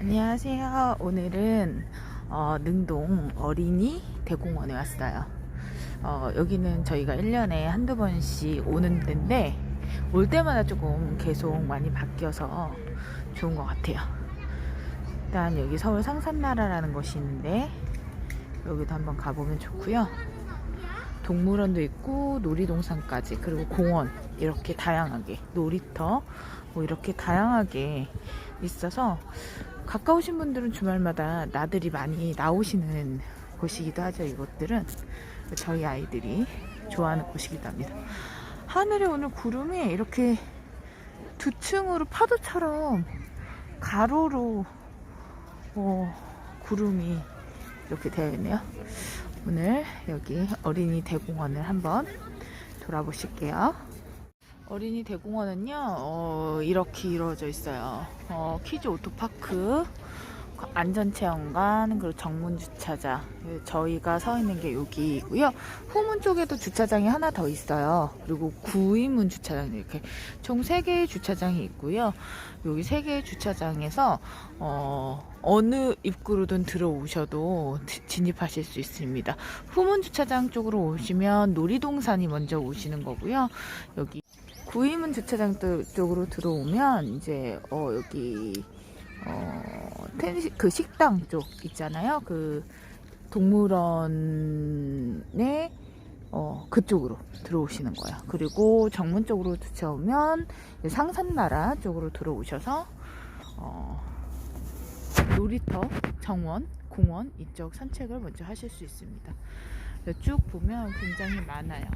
안녕하세요. 오늘은 어, 능동 어린이 대공원에 왔어요. 어, 여기는 저희가 1년에 한두 번씩 오는 데인데 올 때마다 조금 계속 많이 바뀌어서 좋은 것 같아요. 일단 여기 서울 상산나라라는 곳이 있는데 여기도 한번 가보면 좋고요. 동물원도 있고 놀이동산까지 그리고 공원 이렇게 다양하게 놀이터 뭐 이렇게 다양하게 있어서 가까우신 분들은 주말마다 나들이 많이 나오시는 곳이기도 하죠. 이곳들은 저희 아이들이 좋아하는 곳이기도 합니다. 하늘에 오늘 구름이 이렇게 두 층으로 파도처럼 가로로 어, 구름이 이렇게 되어 있네요. 오늘 여기 어린이 대공원을 한번 돌아보실게요. 어린이 대공원은요, 어, 이렇게 이루어져 있어요. 어, 키즈 오토파크, 안전체험관, 그리고 정문 주차장. 예, 저희가 서 있는 게 여기고요. 후문 쪽에도 주차장이 하나 더 있어요. 그리고 구인문 주차장 이렇게 총 3개의 주차장이 있고요. 여기 3개의 주차장에서 어, 어느 입구로든 들어오셔도 지- 진입하실 수 있습니다. 후문 주차장 쪽으로 오시면 놀이동산이 먼저 오시는 거고요. 여기 구이문 주차장 또- 쪽으로 들어오면 이제 어 여기 어 텐시 그 식당 쪽 있잖아요. 그 동물원의 어 그쪽으로 들어오시는 거예요. 그리고 정문 쪽으로 들어오면 상산나라 쪽으로 들어오셔서 어 놀이터, 정원, 공원 이쪽 산책을 먼저 하실 수 있습니다. 쭉 보면 굉장히 많아요.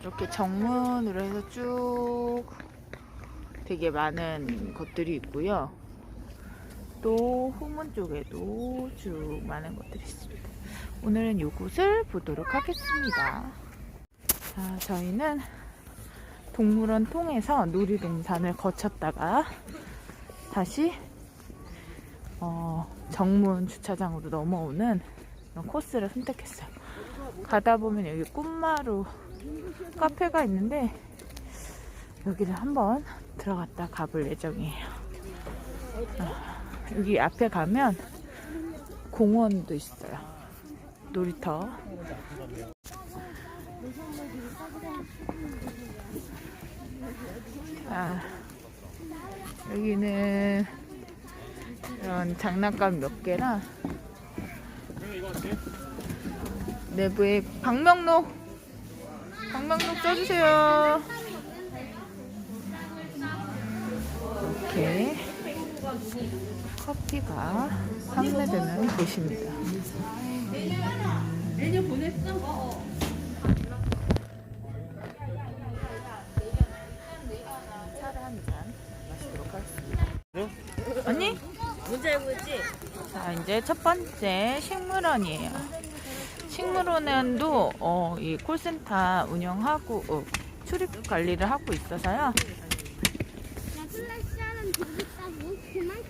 이렇게 정문으로 해서 쭉 되게 많은 것들이 있고요. 또 후문 쪽에도 쭉 많은 것들이 있습니다. 오늘은 이곳을 보도록 하겠습니다. 자, 저희는 동물원 통해서 놀이동산을 거쳤다가 다시 어, 정문 주차장으로 넘어오는 코스를 선택했어요. 가다 보면 여기 꽃마루 카페가 있는데 여기를 한번 들어갔다 가볼 예정이에요. 아, 여기 앞에 가면 공원도 있어요. 놀이터. 아, 여기는 이런 장난감 몇 개나 내부에 방명록 방명록 써주세요. 이렇게 커피가 판매되는 곳입니다. 차를 한 잔 마시도록 하겠습니다. 언니? 문제 있지? 자, 이제 첫 번째 식물원이에요. 식물원도 어, 이 콜센터 운영하고 어, 출입 관리를 하고 있어서요.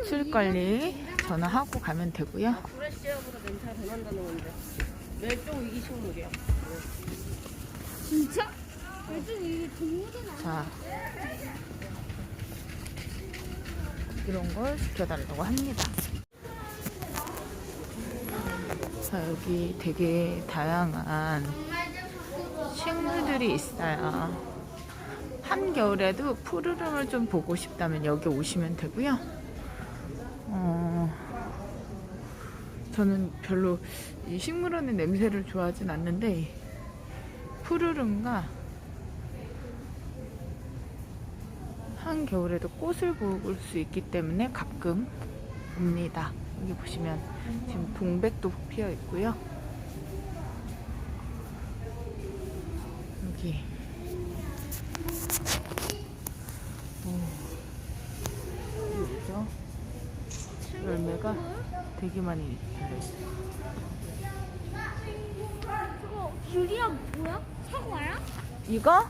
출입 관리 전화하고 가면 되고요. 프레시어보다 멘탈 더 난다는 건데. 멸종 위기 식물이야. 진짜? 자, 이런 걸 시켜달라고 합니다. 자, 여기 되게 다양한 식물들이 있어요. 한겨울에도 푸르름을 좀 보고 싶다면 여기 오시면 되고요. 어, 저는 별로 이 식물원의 냄새를 좋아하진 않는데 푸르름과 한겨울에도 꽃을 볼 수 있기 때문에 가끔 옵니다. 여기 보시면 지금 동백도 피어 있고요. 여기 오, 뭐죠? 열매가 되게 많이 달려 있어요. 귤이야 뭐야? 사과야? 이거?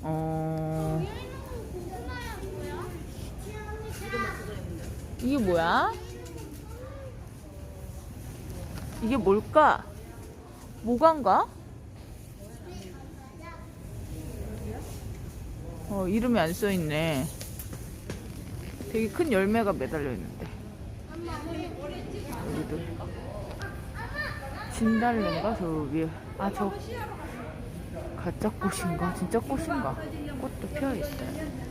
어, 위에 있는 건 고구마야 뭐야? 이게 뭐야? 이게 뭘까? 뭐간가? 어, 이름이 안 써있네. 되게 큰 열매가 매달려 있는데. 여기도 진달래인가 저 위에 아 저 가짜 꽃인가 진짜 꽃인가 꽃도 피어 있어요.